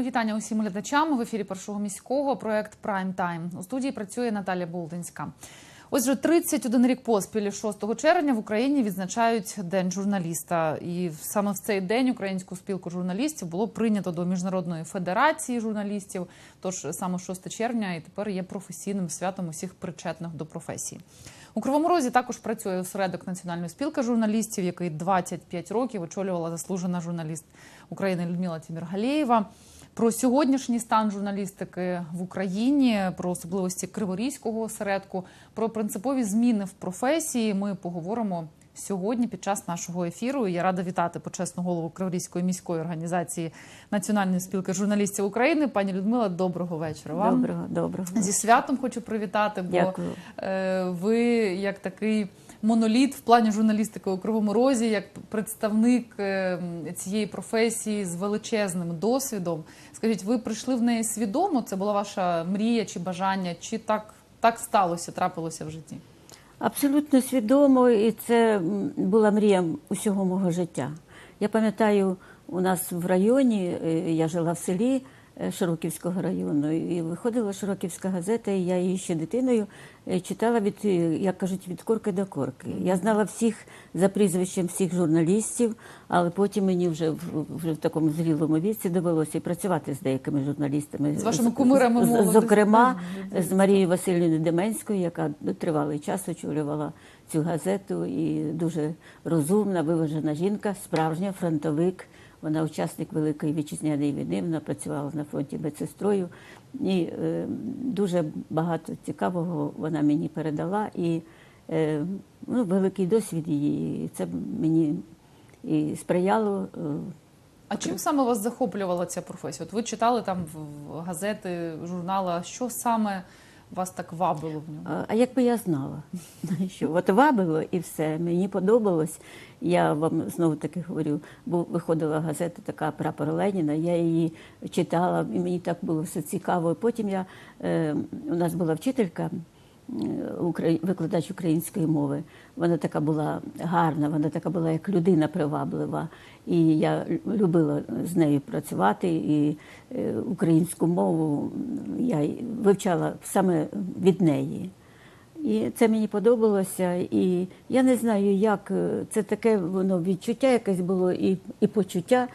Мої вітання усім глядачам в ефірі першого міського проект Прайм Тайм. У студії працює Наталя Болдинська. Ось вже 31 рік поспіль, 6 червня в Україні відзначають День журналіста. І саме в цей день Українську спілку журналістів було прийнято до міжнародної федерації журналістів. Тож саме 6 червня і тепер є професійним святом усіх причетних до професії. У Кривому Розі також працює осередок Національної спілки журналістів, який 25 років очолювала заслужена журналіст України Людмила Тіміргалєєва. Про сьогоднішній стан журналістики в Україні, про особливості Криворізького осередку, про принципові зміни в професії. Ми поговоримо сьогодні під час нашого ефіру. Я рада вітати почесну голову Криворізької міської організації Національної спілки журналістів України. Пані Людмила, доброго вечора. Вам Доброго, доброго. зі святом хочу привітати, бо Дякую. е, ви як такий моноліт в плані журналістики у Кривому Розі, як представник е, цієї професії з величезним досвідом. Скажіть, ви прийшли в неї свідомо? Це була ваша мрія чи бажання, чи так, так сталося, трапилося в житті? Абсолютно свідомо, і це була мрія усього мого життя. Я пам'ятаю, у нас в районі, е, я жила в селі Широківського району, і виходила Широківська газета, і я її ще дитиною е, читала від, е, як кажуть, від корки до корки. Я знала всіх за прізвищем всіх журналістів, але потім мені вже в, вже в такому зрілому віці довелося і працювати з деякими журналістами. З вашими кумирами молодості. Зокрема, з Марією Васильівною Деменською, яка тривалий час очолювала цю газету, і дуже розумна, виважена жінка, справжня фронтовик. Вона учасник Великої вітчизняної війни, вона працювала на фронті медсестрою. І е, дуже багато цікавого вона мені передала. І е, ну, великий досвід її. І це мені і сприяло. е, А чим саме вас захоплювала ця професія? От ви читали там в- газети, журнали, що саме вас так вабило в ньому? А- якби я знала, що от вабило і все, мені подобалось. Я вам знову таки говорю, бо виходила газета така прапор Леніна, я її читала, і мені так було все цікаво. Потім я е, у нас була вчителька. Е, Викладач української мови. Вона така була гарна, вона така була як людина приваблива. І я любила з нею працювати. І е, українську мову я вивчала саме від неї. І це мені подобалося. І я не знаю, як е, це таке воно відчуття якесь було і, і почуття.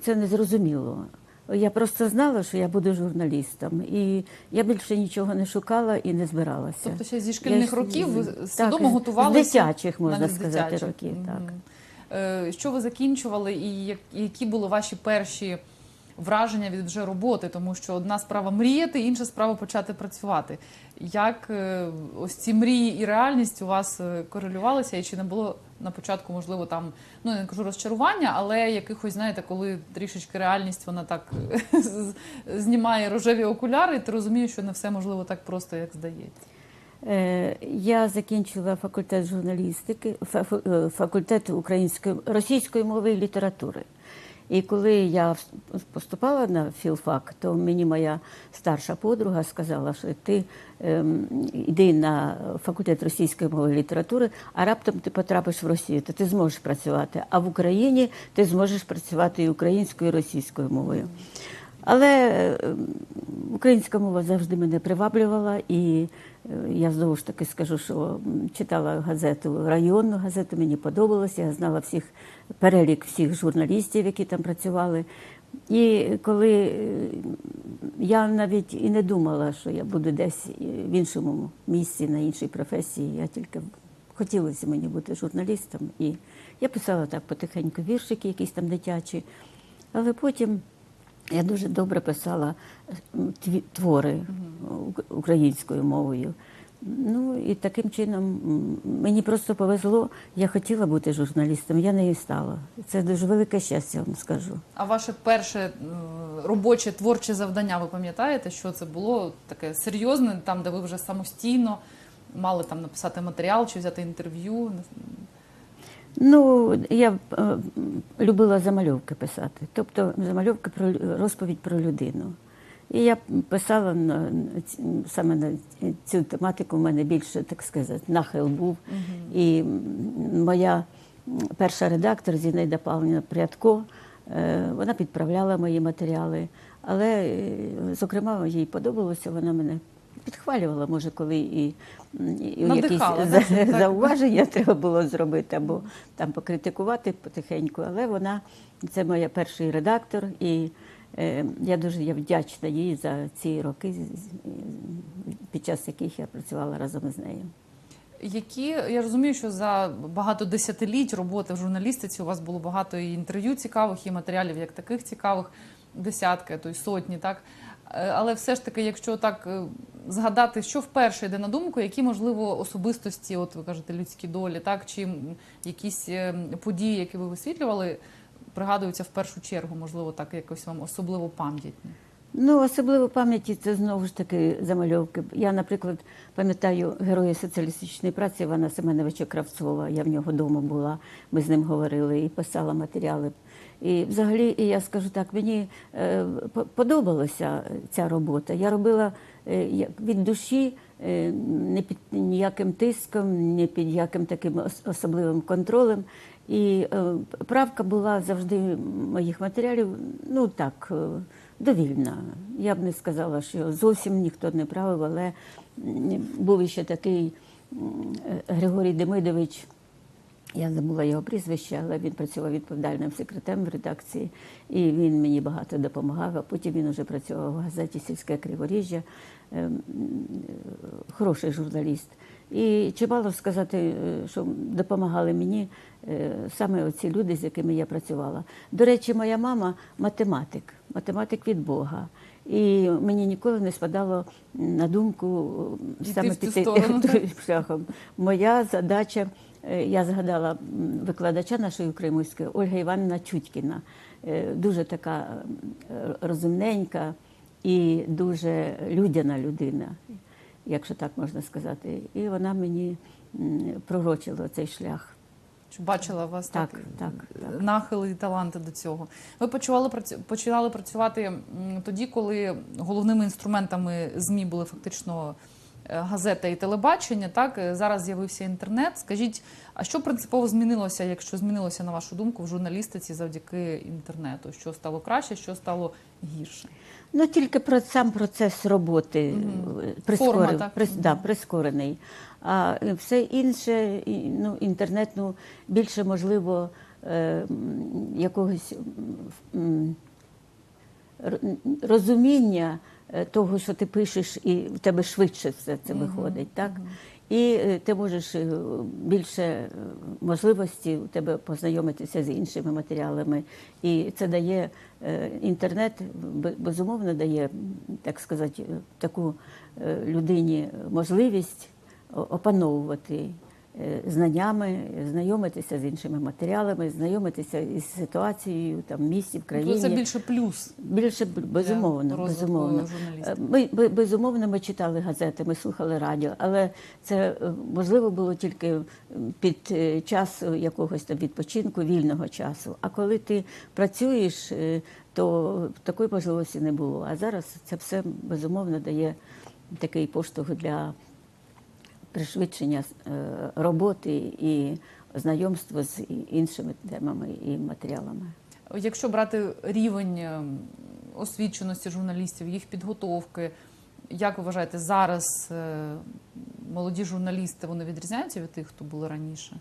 Це не зрозуміло. Я просто знала, що я буду журналістом, і я більше нічого не шукала і не збиралася. Тобто ще зі шкільних Я- років ви так, свідомо готувалися? З дитячих, можна навіть сказати, дитячих. років. Мгм. Е, Що ви закінчували, і які були ваші перші враження від вже роботи? Тому що одна справа мріяти, інша справа почати працювати. Як е, ось ці мрії і реальність у вас е, корелювалися, і чи не було на початку, можливо, там ну я не кажу розчарування, але якихось, знаєте, коли трішечки реальність вона так знімає рожеві окуляри, ти розумієш, що не все можливо так просто, як здається. Е, Я закінчила факультет журналістики, е, факультет української російської мови і літератури. І коли я поступала на філфак, то мені моя старша подруга сказала, що ти ем, йди на факультет російської мови і літератури, а раптом ти потрапиш в Росію, то ти зможеш працювати. А в Україні ти зможеш працювати і українською, і російською мовою. Але е, українська мова завжди мене приваблювала, і я знову ж таки скажу, що читала газету районну газету, мені подобалося. Я знала всіх перелік всіх журналістів, які там працювали. І коли е, я навіть і не думала, що я буду десь е, в іншому місці, на іншій професії, я тільки хотілося мені бути журналістом. І я писала так потихеньку віршики, якісь там дитячі, але потім. Я дуже добре писала твори ук- українською мовою. Ну і таким чином мені просто повезло. Я хотіла бути журналістом, я нею стала. Це дуже велике щастя, вам скажу. А ваше перше е, робоче творче завдання, ви пам'ятаєте, що це було таке серйозне, там, де ви вже самостійно мали там написати матеріал чи взяти інтерв'ю? Ну, я е, любила замальовки писати, тобто замальовки про розповідь про людину. І я писала на саме на цю тематику. У мене більше, так сказати, нахил був. І моя перша редактор Зінаїда Павлівна Прядко Е, Вона підправляла мої матеріали, але, е, зокрема, їй подобалося, вона мене підхвалювала, може, коли і, і якісь за- зауваження треба було зробити або там покритикувати потихеньку. Але вона це моя перший редактор, і е, я дуже я вдячна їй за ці роки, під час яких я працювала разом з нею. Які я розумію, що за багато десятиліть роботи в журналістиці у вас було багато і інтерв'ю цікавих, і матеріалів як таких цікавих, десятки, то й сотні, так. Е, Але все ж таки, якщо так е, згадати, що вперше йде на думку, які можливо особистості, от ви кажете, людські долі, так чи якісь е, події, які ви висвітлювали, пригадуються в першу чергу, можливо, так якось вам особливо пам'ятні. Ну, особливо пам'яті це знову ж таки замальовки. Я, наприклад, пам'ятаю героя соціалістичної праці Івана Семеновича Кравцова. Я в нього вдома була, ми з ним говорили і писала матеріали. І взагалі, я скажу так, мені е, подобалася ця робота. Я робила е, від душі, е, не під ніяким тиском, не під яким таким особливим контролем. І правка була завжди моїх матеріалів, ну так, довільна. Я б не сказала, що зовсім ніхто не правив, але був ще такий Григорій Демидович. Я забула його прізвище, але він працював відповідальним секретарем в редакції, і він мені багато допомагав. А потім він вже працював в газеті Сільське Криворіжжя, Ем, хороший журналіст. І чимало сказати, е, що допомагали мені е, саме оці люди, з якими я працювала. До речі, моя мама математик, математик від Бога. І мені ніколи не спадало на думку е, саме піти шляхом. Моя задача, е, я згадала викладача нашої української Ольга Іванівна Чутькіна, Е, дуже така е, розумненька і дуже людяна людина, якщо так можна сказати. І вона мені пророчила цей шлях. Бачила вас Так, так, так, так. нахили і таланти до цього? Ви почували починали працювати тоді, коли головними інструментами ЗМІ були фактично е, газета і телебачення. Так Е, зараз з'явився інтернет. Скажіть, а що принципово змінилося, якщо змінилося на вашу думку в журналістиці завдяки інтернету? Що стало краще, що стало гірше? Ну тільки про сам процес роботи е, прискорив, Форма, так? прис- да, прискорений. А е, все інше, ну, інтернет, ну, більше можливо е, якогось розуміння е, того, що ти пишеш, і в тебе швидше все це виходить. Так? І е, ти можеш е, більше е, можливості у тебе познайомитися з іншими матеріалами. І це дає е, інтернет, безумовно, дає, так сказати, е, таку е, людині можливість опановувати е, знаннями, знайомитися з іншими матеріалами, знайомитися із ситуацією там в місті, в країні. Тобто це більше плюс. Більше безумовно, для безумовно. Е, Ми безумовно ми читали газети, ми слухали радіо, але це е, можливо було тільки під е, час якогось там відпочинку, вільного часу. А коли ти працюєш, е, то такої можливості не було. А зараз це все безумовно дає такий поштовх для пришвидшення е, роботи і знайомства з іншими темами і матеріалами. Якщо брати рівень ем, освіченості журналістів, їх підготовки, як ви вважаєте, зараз е, молоді журналісти вони відрізняються від тих, хто були раніше?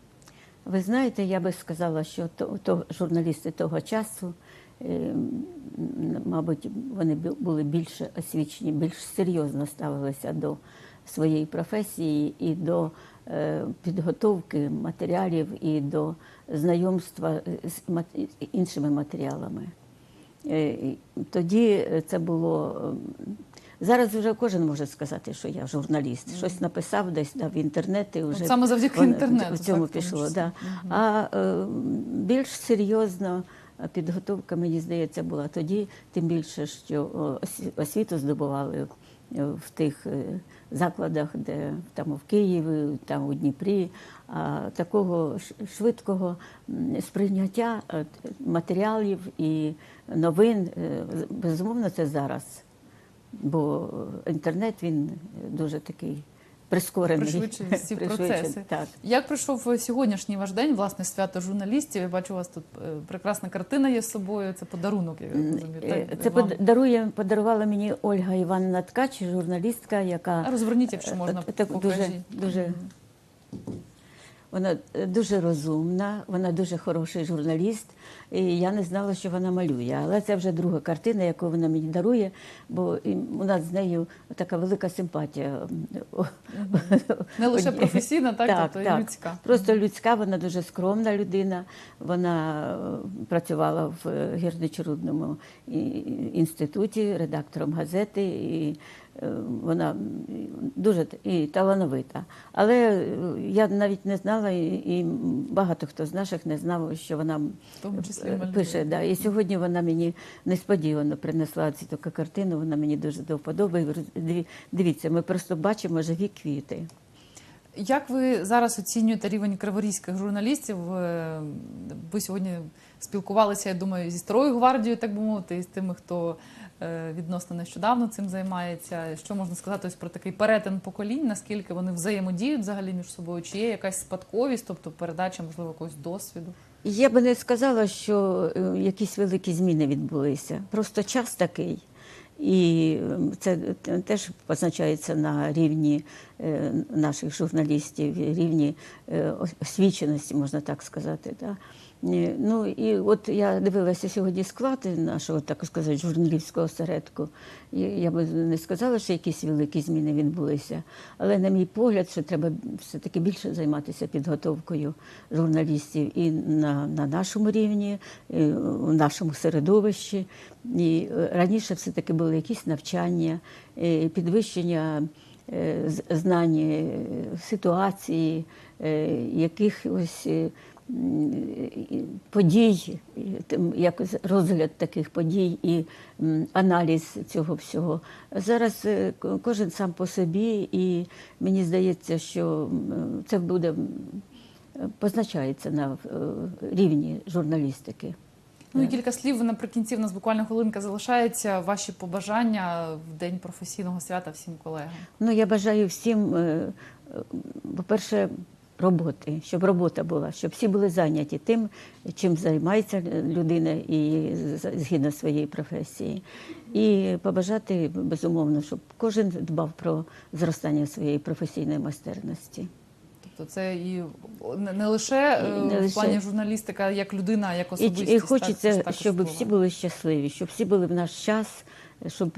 Ви знаєте, я би сказала, що то, то журналісти того часу, е, мабуть, вони були більше освічені, більш серйозно ставилися до своєї професії і до е, підготовки матеріалів і до знайомства з мат- іншими матеріалами. Е, Тоді це було. ем, Зараз вже кожен може сказати, що я журналіст. Щось написав десь да, в інтернеті. Вже От саме завдяки інтернету, в цьому так, пішло. Да. А е, більш серйозна підготовка, мені здається, була тоді, тим більше, що освіту здобували е, в тих е, закладах, де там в Києві, там у Дніпрі. А такого швидкого сприйняття е, матеріалів і новин, е, безумовно, це зараз. Бо інтернет він дуже такий прискорений. Пришвидшені всі процеси. Так. Як пройшов сьогоднішній ваш день, власне, свято журналістів? Я бачу, у вас тут е, прекрасна картина є з собою. Це подарунок, я розумію. Е, Це вам. под- подарувала мені Ольга Іванна Ткач, журналістка, яка Розверніть, якщо можна, Так, покажіть. дуже, дуже, вона е, дуже розумна, вона дуже хороший журналіст. І я не знала, що вона малює. Але це вже друга картина, яку вона мені дарує, бо у нас з нею така велика симпатія. Не лише професійна, так, Так, тобто так. і людська. Просто людська, вона дуже скромна людина. Вона е, працювала в е, гірничорудному інституті, редактором газети, і вона дуже і талановита. Але е, я навіть не знала, і, багато хто з наших не знав, що вона тому числі е, пише. Да. І сьогодні вона мені несподівано принесла цю таку картину. Вона мені дуже до вподоби. Дивіться, ми просто бачимо живі квіти. Як ви зараз оцінюєте рівень криворізьких журналістів? Е, Ви сьогодні спілкувалися, я думаю, зі старою гвардією, так би мовити, і з тими, хто е, відносно нещодавно цим займається. Що можна сказати ось про такий перетин поколінь? Наскільки вони взаємодіють взагалі між собою? Чи є якась спадковість, тобто передача, можливо, якогось досвіду? Я би не сказала, що е, якісь великі зміни відбулися. Просто час такий. І це теж позначається на рівні наших журналістів, рівні е, освіченості, можна так сказати. Е, Ну і от я дивилася сьогодні склад нашого, так сказати, журналістського осередку. Я би не сказала, що якісь великі зміни відбулися, але на мій погляд, що треба все-таки більше займатися підготовкою журналістів і на, на нашому рівні, і у нашому середовищі. І е, раніше все-таки були якісь навчання, е, підвищення е, з- знань е, ситуації, е, якихось подій, якось розгляд таких подій і аналіз цього всього. Зараз кожен сам по собі, і мені здається, що це буде позначається на рівні журналістики. Ну і кілька слів наприкінці в нас буквально хвилинка залишається. Ваші побажання в день професійного свята всім колегам. Ну, я бажаю всім, е, е, по-перше, роботи, щоб робота була, щоб всі були зайняті тим, чим займається людина і згідно своєї професії. І побажати, безумовно, щоб кожен дбав про зростання своєї професійної майстерності. Тобто це і не- лише е, Не в лише. плані журналістика, як людина, як особистість. і і хочеться, так, щоб так всі були щасливі, щоб всі були в наш час, щоб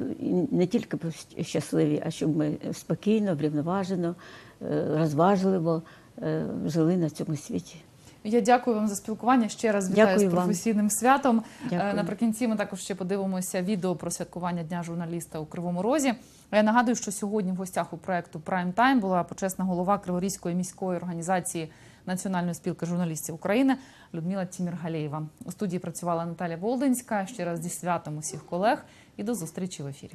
не тільки щасливі, а щоб ми спокійно, врівноважено, е, розважливо е, жили на цьому світі. Я дякую вам за спілкування. Ще раз вітаю Дякую з вам. професійним святом. Дякую. Е, Наприкінці ми також ще подивимося відео про святкування Дня журналіста у Кривому Розі. Я нагадую, що сьогодні в гостях у проекту Прайм Тайм була почесна голова Криворізької міської організації Національної спілки журналістів України Людмила Тіміргалєєва. У студії працювала Наталя Болдинська. Ще раз зі святом усіх колег і до зустрічі в ефірі.